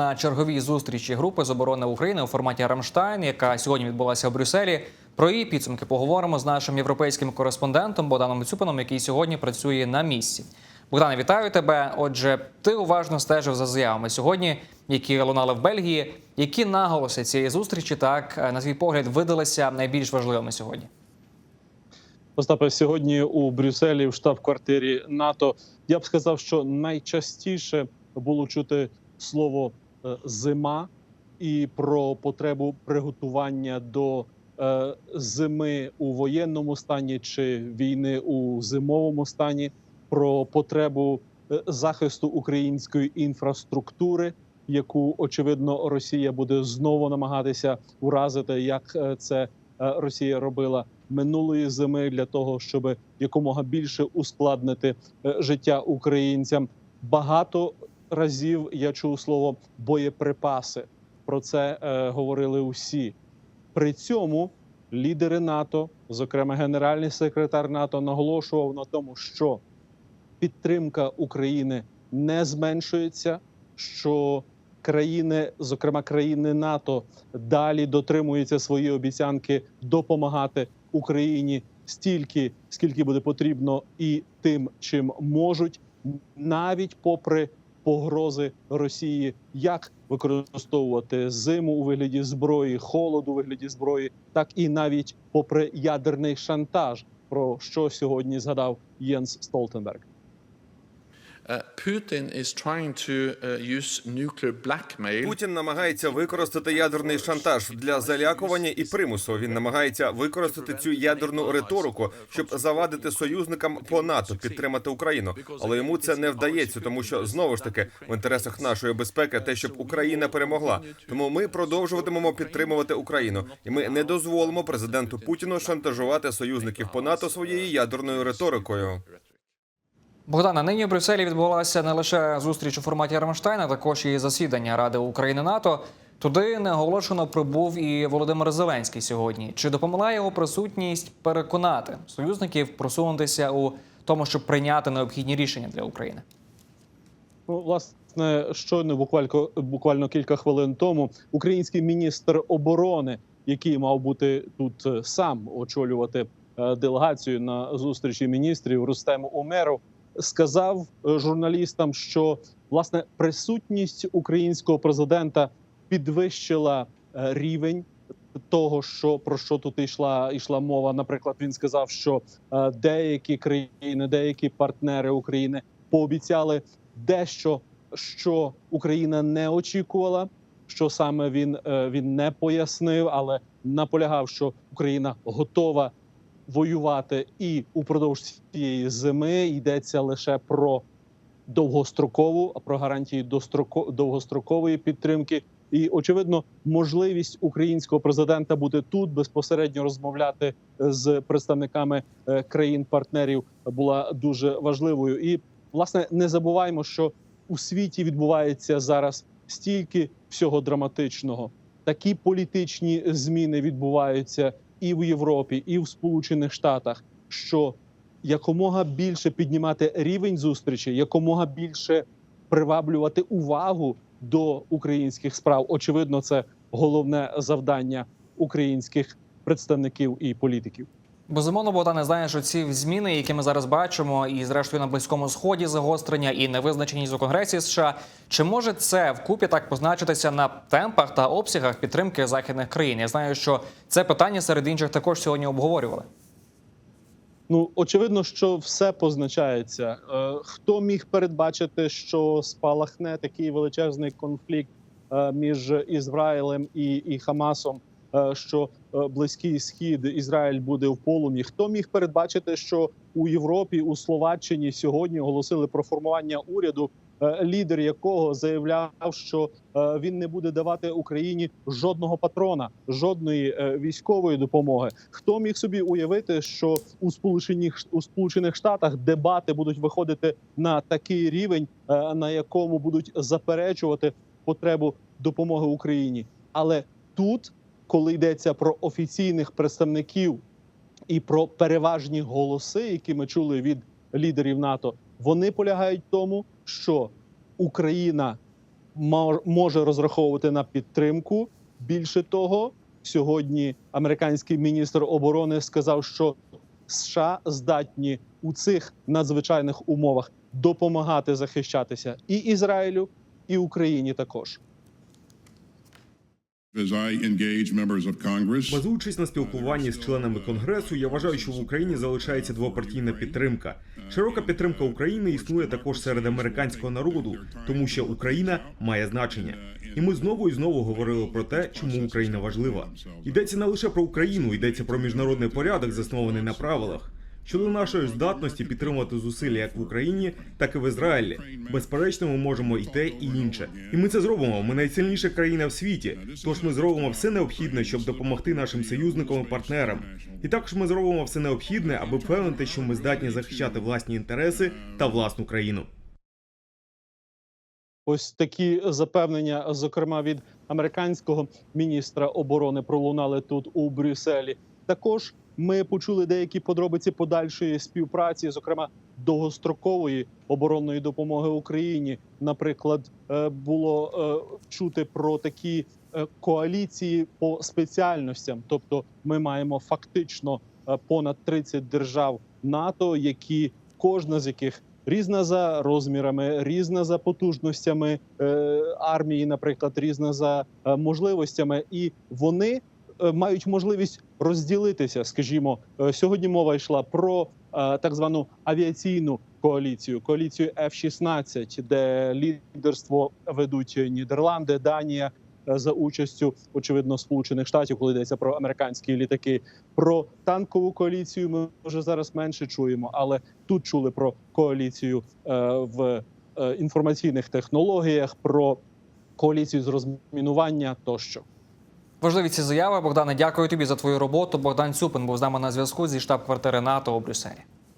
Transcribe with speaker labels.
Speaker 1: на черговій зустрічі групи з оборони України у форматі Рамштайн, яка сьогодні відбулася в Брюсселі. Про її підсумки поговоримо з нашим європейським кореспондентом Богданом Цюпином, який сьогодні працює на місці. Богдане, вітаю тебе. Отже, ти уважно стежив за заявами сьогодні, які лунали в Бельгії. Які наголоси цієї зустрічі так е, на твій погляд видалися найбільш важливими сьогодні?
Speaker 2: Остапе, сьогодні у Брюсселі в штаб-квартирі НАТО я б сказав, що найчастіше було чути слово зима і про потребу приготування до е, зими у воєнному стані чи війни у зимовому стані, про потребу е, захисту української інфраструктури, яку очевидно Росія буде знову намагатися уразити, як е, це е, Росія робила минулої зими для того, щоб якомога більше ускладнити е, життя українцям. Багато разів я чув слово боєприпаси. Про це е, говорили усі. При цьому лідери НАТО, зокрема генеральний секретар НАТО, наголошував на тому, що підтримка України не зменшується, що країни, зокрема країни НАТО, далі дотримуються свої обіцянки допомагати Україні стільки, скільки буде потрібно, і тим, чим можуть, навіть попри погрози Росії, як використовувати зиму у вигляді зброї, холод у вигляді зброї, так і навіть попри ядерний шантаж, про що сьогодні згадав Єнс Столтенберг.
Speaker 3: Путін намагається використати ядерний шантаж для залякування і примусу. Він намагається використати цю ядерну риторику, щоб завадити союзникам по НАТО підтримати Україну. Але йому це не вдається, тому що знову ж таки в інтересах нашої безпеки те, щоб Україна перемогла. Тому ми продовжуватимемо підтримувати Україну, і ми не дозволимо президенту Путіну шантажувати союзників по НАТО своєю ядерною риторикою.
Speaker 1: Богдана, нині в Брюсселі відбулася не лише зустріч у форматі Рамштайна, також і засідання Ради України НАТО. Туди неоголошено прибув і Володимир Зеленський сьогодні. Чи допомогла його присутність переконати союзників просунутися у тому, щоб прийняти необхідні рішення для України?
Speaker 2: Ну, власне, щойно буквально буквально кілька хвилин тому український міністр оборони, який мав бути тут е, сам очолювати е, делегацію на зустрічі міністрів Рустем Умеров, сказав е, журналістам, що власне присутність українського президента підвищила е, рівень. Того, що про що тут йшла йшла мова, наприклад, він сказав, що е, деякі країни, деякі партнери України пообіцяли дещо, що Україна не очікувала. Що саме він, він не пояснив, але наполягав, що Україна готова воювати і упродовж цієї зими йдеться лише про довгострокову, а про гарантії достроко- довгострокової підтримки. І очевидно, можливість українського президента бути тут безпосередньо розмовляти з представниками е, країн-партнерів була дуже важливою. І власне не забуваємо, що у світі відбувається зараз стільки всього драматичного. Такі політичні зміни відбуваються і в Європі, і в Сполучених Штатах. Що якомога більше піднімати рівень зустрічі, якомога більше приваблювати увагу до українських справ. Очевидно, це головне завдання українських представників і політиків.
Speaker 1: Безумовно, Богдане, знаєш, ці зміни, які ми зараз бачимо, і зрештою на близькому сході загострення і невизначеність у Конгресі США. Чи може це вкупі так позначитися на темпах та обсягах підтримки західних країн? Я знаю, що це питання серед інших також сьогодні обговорювали.
Speaker 2: Ну очевидно, що все позначається. Е, хто міг передбачити, що спалахне такий величезний конфлікт е, між Ізраїлем і, і Хамасом? Е, Що е, близький схід Ізраїль буде в полум'ї? Хто міг передбачити, що у Європі, у Словаччині сьогодні оголосили про формування уряду, е, лідер якого заявляв, що він не буде давати Україні жодного патрона, жодної військової допомоги. Хто міг собі уявити, що у сполучених у Сполучених Штатах дебати будуть виходити на такий рівень, на якому будуть заперечувати потребу допомоги Україні? Але тут, коли йдеться про офіційних представників і про переважні голоси, які ми чули від лідерів НАТО, вони полягають в тому, що Україна мо- може розраховувати на підтримку. Більше того, сьогодні американський міністр оборони сказав, що США здатні у цих надзвичайних умовах допомагати захищатися і Ізраїлю, і Україні також.
Speaker 4: Базуючись на спілкуванні з членами конгресу, я вважаю, що в Україні залишається двопартійна підтримка. Широка підтримка України існує також серед американського народу, тому що Україна має значення. І ми знову і знову говорили про те, чому Україна важлива. Йдеться не лише про Україну, йдеться про міжнародний порядок, заснований на правилах. Щодо нашої здатності підтримувати зусилля як в Україні, так і в Ізраїлі. Безперечно, ми можемо і те, і інше. І ми це зробимо. Ми найсильніша країна в світі. Тож ми зробимо все необхідне, щоб допомогти нашим союзникам і партнерам. І також ми зробимо все необхідне, аби впевнити, що ми здатні захищати власні інтереси та власну країну.
Speaker 2: Ось такі запевнення, зокрема від американського міністра оборони, пролунали тут у Брюсселі. Також ми почули деякі подробиці подальшої співпраці, зокрема довгострокової оборонної допомоги Україні. Наприклад, е, було е, чути про такі е, коаліції по спеціальностям. Тобто, ми маємо фактично понад 30 держав НАТО, які кожна з яких різна за розмірами, різна за потужностями армії, наприклад, різна за можливостями, і вони мають можливість розділитися. Скажімо, е, сьогодні мова йшла про е, так звану авіаційну коаліцію, коаліцію F-16, де лідерство ведуть Нідерланди, Данія. е, За участю очевидно сполучених штатів, коли йдеться про американські літаки, про танкову коаліцію ми вже зараз менше чуємо, але тут чули про коаліцію е, в е, інформаційних технологіях, про коаліцію з розмінування тощо.
Speaker 1: Важливі ці заяви. Богдане, дякую тобі за твою роботу. Богдан Цюпин був з нами на зв'язку зі штаб-квартири НАТО у Брюсселі.